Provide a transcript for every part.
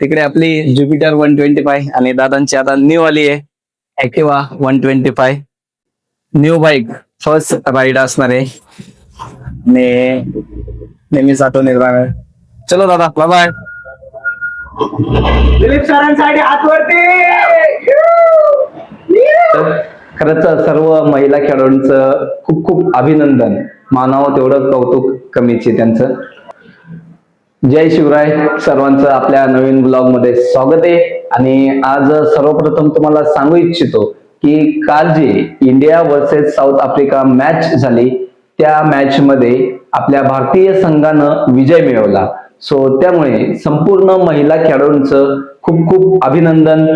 तिकडे आपली Jupiter one twenty five आणि दादांची आता न्यू आली आहे. Activa one twenty five new bike first ride असणार आहे. आणि नेहमीच आठवण येत राहणार चलो दादा बाय बाय दिलीप सरांसाठी हात वरती खरंच सर्व महिला खेळाडूंचं खूप खूप अभिनंदन. मानावं तेवढं कौतुक कमीच त्यांचं. जय शिवराय सर्वांचं आपल्या नवीन ब्लॉगमध्ये स्वागत आहे. आणि आज सर्वप्रथम तुम्हाला सांगू इच्छितो की काल जी India versus South Africa match झाली त्या मॅच मध्ये आपल्या भारतीय संघानं विजय मिळवला. सो त्यामुळे संपूर्ण महिला खेळाडूंचं खूप खूप अभिनंदन.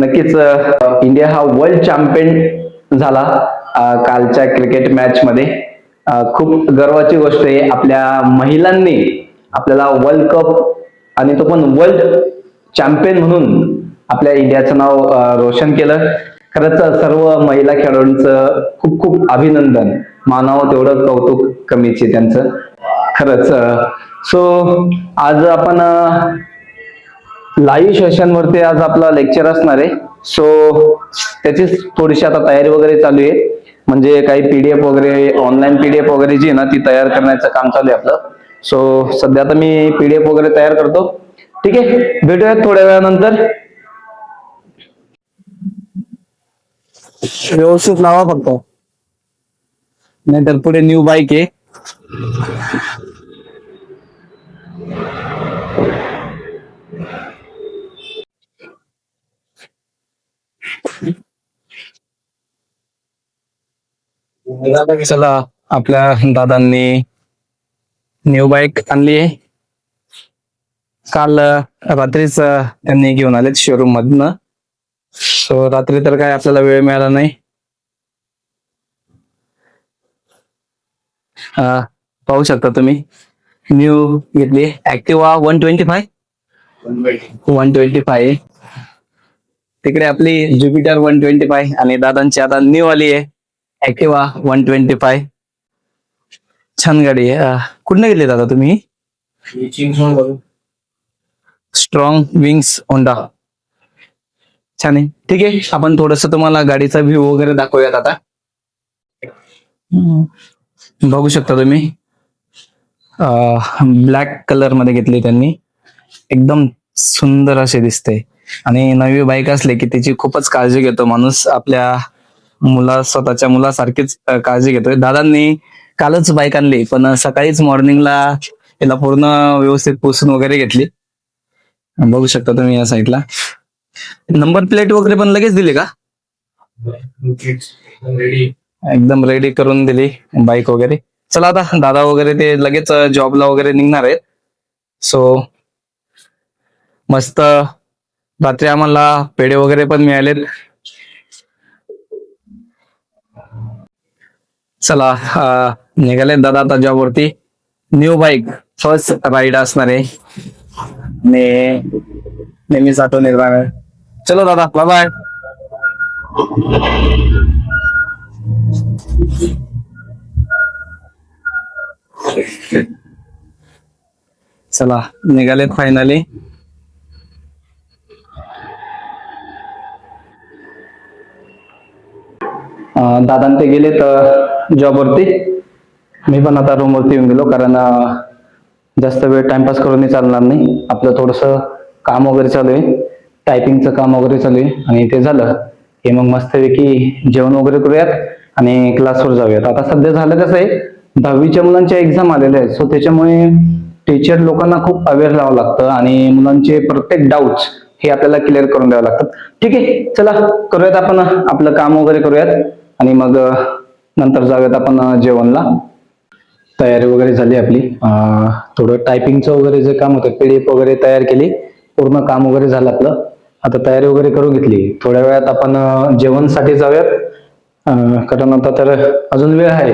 नक्कीच इंडिया हा वर्ल्ड चॅम्पियन झाला कालच्या क्रिकेट मॅच मध्ये. खूप गर्वाची गोष्ट आहे आपल्या महिलांनी आपल्याला वर्ल्ड कप आणि तो पण वर्ल्ड चॅम्पियन म्हणून आपल्या इंडियाचं नाव रोशन केलं. खरंच सर्व महिला खेळाडूंचं खूप खूप अभिनंदन. मानावं तेवढं कौतुक कमीचे त्यांचं. खरंच सो आज आपण लाईव्ह सेशनवरती आज आपला लेक्चर असणार आहे. सो त्याची थोडीशी आता तयारी वगैरे चालू आहे. म्हणजे काही पीडीएफ वगैरे ऑनलाईन पीडीएफ वगैरे जी आहे ना ती तयार करण्याचं काम चालू आहे आपलं. सो सध्या आता मी पीडीएफ वगैरे तयार करतो. ठीक आहे? भेटूयात थोड्या वेळानंतर. व्यवस्थित लावा फक्त. नाहीतर पुढे न्यू बाईक आहे. चला आपल्या दादांनी न्यू बाईक आणली आहे. काल रात्रीच त्यांनी घेऊन आलेत शोरूम मधनं. सो रात्री तर काय आपल्याला वेळ मिळाला नाही. पाहू शकता तुम्ही. न्यू घेतली Activa one twenty five one twenty five तिकडे आपली ज्युपिटर वन ट्वेंटी फाय आणि दादांची आता न्यू आली आहे. ऍक्टिवा वन ट्वेंटी फाय छान गाडी आहे. कुठनं गेले दादा तुम्ही? स्ट्रॉंग विंग्स होंडा छान आहे. ठीक आहे आपण थोडस तुम्हाला गाडीचा व्ह्यू वगैरे दाखवूयात आता. बघू शकता तुम्ही. ब्लॅक कलरमध्ये घेतली त्यांनी. एकदम सुंदर असे दिसते. आणि नवी बाईक असले की त्याची खूपच काळजी घेतो माणूस. आपल्या मुला स्वतःच्या मुलासारखीच काळजी घेतोय. दादांनी कालच बाईक आणली पण सकाळीच मॉर्निंगला याला पूर्ण व्यवस्थित पुसून वगैरे घेतली. बघू शकता तुम्ही या साईडला नंबर प्लेट वगैरे पण लगेच दिली का? एकदम रेडी करून दिली बाईक वगैरे. चला आता दादा वगैरे ते लगेच जॉबला वगैरे निघणार आहेत. सो मस्त रात्री आम्हाला पेढे वगैरे पण मिळालेत. चला निघाले दादा त्याच्यावरती न्यू बाईक फर्स्ट राईड असणार आहे. ने नेहमीच आठवण येत राहणार चलो दादा बाय बाय चला निघालेत फायनली दादा ते गेलेत जॉबवरती. मी पण आता रूमवरती येऊन गेलो कारण जास्त वेळ टाइमपास करून चालणार नाही आपलं थोडंसं काम वगैरे चालू आहे. टायपिंगचं काम वगैरे चालू आहे आणि ते झालं. की मग मस्तपैकी जेवण वगैरे करूयात आणि क्लासवर जाऊयात. आता सध्या झालं कसं आहे दहावीच्या मुलांच्या एक्झाम आलेल्या आहेत. सो त्याच्यामुळे टीचर लोकांना खूप अवेअर राहावं लागतं आणि मुलांचे प्रत्येक डाऊट्स हे आपल्याला क्लिअर करून द्यावं लागतात. ठीक आहे चला करूयात आपण आपलं काम वगैरे करूयात. आणि मग नंतर जाऊयात आपण जेवणला. तयारी वगैरे झाली आपली. थोडं टायपिंगचं वगैरे जे काम होतं पीडीएफ वगैरे तयार केली. पूर्ण काम वगैरे झालं आपलं. आता तयारी वगैरे करून घेतली. थोड्या वेळात आपण जेवणसाठी जाऊयात. कारण आता तर अजून वेळ आहे.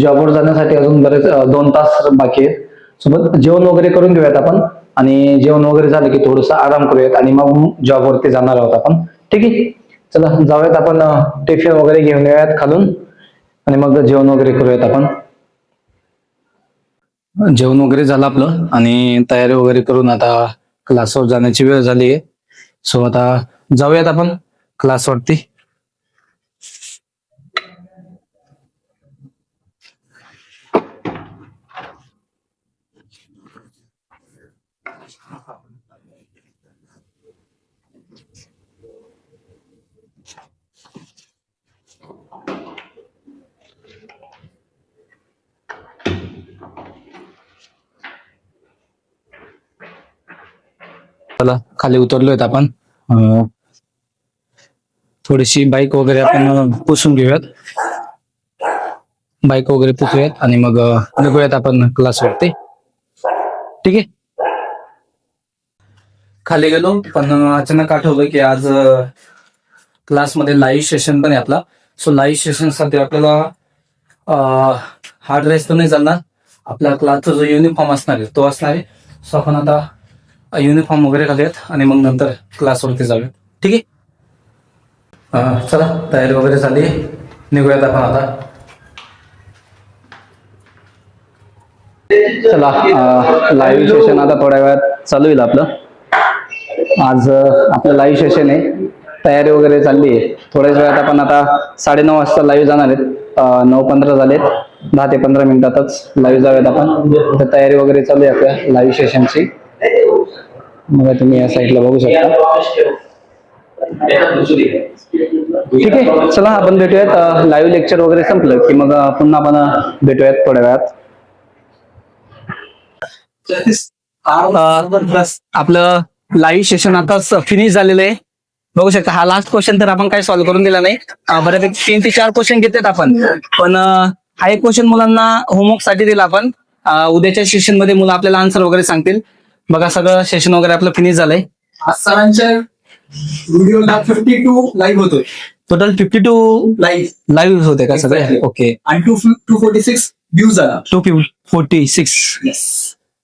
जॉबवर जाण्यासाठी अजून बरेच दोन तास बाकी आहेत. सोबत जेवण वगैरे करून घेऊयात आपण. आणि जेवण वगैरे झालं की थोडस आराम करूयात. आणि मग जॉबवरती जाणार आहोत आपण. ठीक आहे? चला जाऊयात आपण टिफिन वगैरे घेऊन येऊयात खालून. आणि मग जेवण वगैरे करूयात आपण. जेवण वगैरे झालं आपलं आणि तयारी वगैरे करून आता क्लासवर जाण्याची वेळ झाली आहे. सो आता जाऊयात आपण क्लासवरती चला खाली उतरलोयत आपण. थोडीशी बाईक वगैरे आपण पुसून घेऊयात. बाईक वगैरे पुसूयात आणि मग निघूयात आपण क्लासवरती ठीक आहे? खाली गेलो पण अचानक आठवलं की आज क्लासमध्ये लाईव्ह सेशन पण आहे आपला. सो लाईव्ह सेशनसाठी आपल्याला हार्ड रेस तर नाही चालणार. आपल्या क्लासचा जो युनिफॉर्म असणार आहे तो असणार आहे. सो आपण आता युनिफॉर्म वगैरे घालूयात आणि मग नंतर क्लासवरती जाऊयात. ठीक आहे? चला तयारी वगैरे झाली. निघूयात आपण आता. चला लाईव्ह सेशन आता थोड्या वेळात चालू होईल आपलं. आज आपलं लाईव्ह सेशन आहे. तयारी वगैरे चालली आहे. थोड्याच वेळात आपण आता साडेनऊ वाजता लाईव्ह जाणार आहेत. नऊ पंधरा झालेत. दहा ते पंधरा मिनिटातच लाईव्ह जाऊयात आपण. तर तयारी वगैरे चालू आहे आपल्या लाईव्ह सेशनची मग तुम्ही या साईडला बघू शकता. ठीक आहे. चला आपण भेटूयात. लाईव्ह लेक्चर वगैरे संपलं की मग पुन्हा आपण भेटूयात थोड्या वेळात. आपलं लाईव्ह सेशन आताच फिनिश झालेलं आहे. बघू शकता हा लास्ट क्वेश्चन तर आपण काही सॉल्व्ह करून दिला नाही. बऱ्यापैकी तीन ते चार क्वेश्चन घेतलेत आपण. पण अं, हा एक क्वेश्चन मुलांना होमवर्कसाठी दिला आपण. उद्याच्या सेशनमध्ये मुलं आपल्याला आन्सर वगैरे सांगतील. बघा सगळं सेशन वगैरे आपलं फिनिश झालंय. सरांच्या व्हिडिओला फिफ्टी टू लाईव्ह होतोय. Total fifty two live live होते का सगळे. ओके आणि two two forty six views झाला. टू फोर्टी सिक्स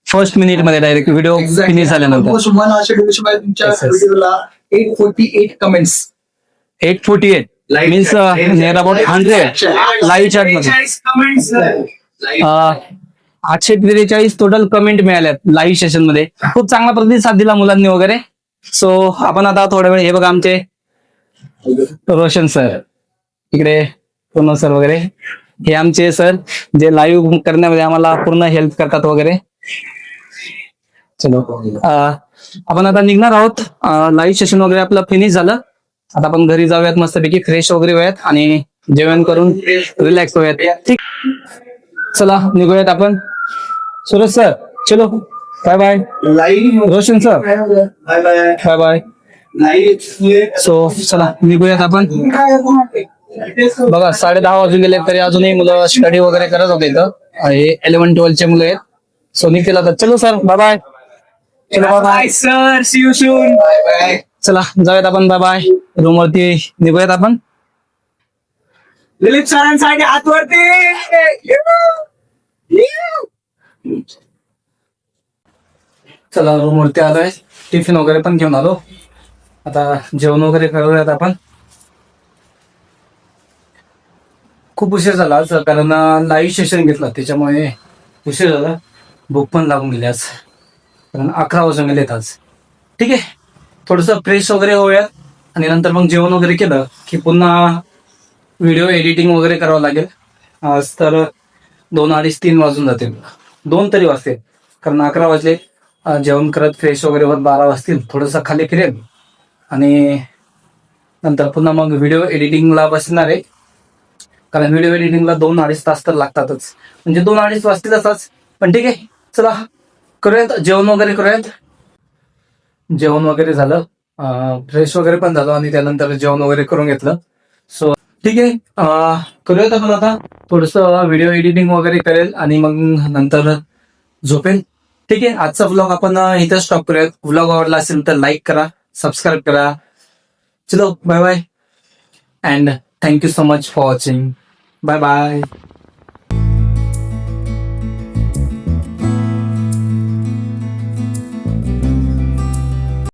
फर्स्ट मिनिटमध्ये डायरेक्ट व्हिडिओ फिनिश झाल्यानंतर. मध्ये तुमच्या. व्हिडिओला eight forty eight comments eight forty eight means. Near about hundred live चॅटमध्ये. आठशे त्रेचाळीस टोटल कमेंट मिळाल्यात लाईव्ह सेशनमध्ये. खूप चांगला प्रतिसाद दिला मुलांनी वगैरे. सो आपण आता थोड्या वेळ हे बघा आमचे रोशन सर इकडे पूर्ण सर वगैरे. हे आमचे सर जे लाईव्ह करण्यामध्ये आम्हाला पूर्ण हेल्प करतात वगैरे. चलो. आपण आता निघणार आहोत. लाईव्ह सेशन वगैरे आपलं फिनिश झालं. आता आपण घरी जाऊयात मस्तपैकी फ्रेश वगैरे होऊयात आणि जेवण करून रिलॅक्स होऊयात. ठीक. चला निघूयात आपण. सुरज सर चलो. Bye bye live Roshan sir bye bye bye bye so चला निघूयात आपण. बघा साडे दहा वाजून गेले तरी अजूनही मुलं स्टडी वगैरे करत होते इथं. हे इलेव्हन चे मुलं आहेत. सो निघतील आता चलो सर बाय बाय चलो bye bye sir see you soon bye bye चला जाऊयात आपण बाय बाय रूम वरती निघूयात आपण. दिलीप सरांसाठी हात वरती चला मूर्ती आलोय. टिफिन वगैरे पण घेऊन आलो. आता जेवण वगैरे करूयात आपण. खूप उशीर झाला आज कारण लाईव्ह सेशन घेतलं त्याच्यामुळे उशीर झाला. भूक पण लागून गेली आज. कारण अकरा वाजून गेले आज. ठीक आहे? थोडस फ्रेश वगैरे होऊयात आणि नंतर मग जेवण वगैरे केलं की पुन्हा व्हिडिओ एडिटिंग वगैरे करावं लागेल. आज तर दोन अडीच तीन वाजून जातील. दोन तरी वाजतील. कारण अकरा वाजले. जेवण करत फ्रेश वगैरे होत बारा वाजतील. थोडंसं खाली फिरेल. आणि नंतर पुन्हा मग व्हिडिओ एडिटिंगला बसणार आहे. कारण व्हिडिओ एडिटिंगला दोन अडीच तास तर लागतातच. म्हणजे दोन अडीच वाजतील असाच. पण ठीक आहे. चला करूयात. जेवण वगैरे करूयात. जेवण वगैरे झालं. फ्रेश वगैरे पण झालं आणि त्यानंतर जेवण वगैरे करून घेतलं. सो ठीक आहे. करूयात आपण आता. थोडस व्हिडिओ एडिटिंग वगैरे करेल आणि मग नंतर झोपेल. ठीक आहे. आजचा व्लॉग आपण इथे इथं स्टॉप करूयात. व्लॉग आवडला असेल तर लाईक करा सबस्क्राईब करा. चलो bye bye and thank you so much for watching bye bye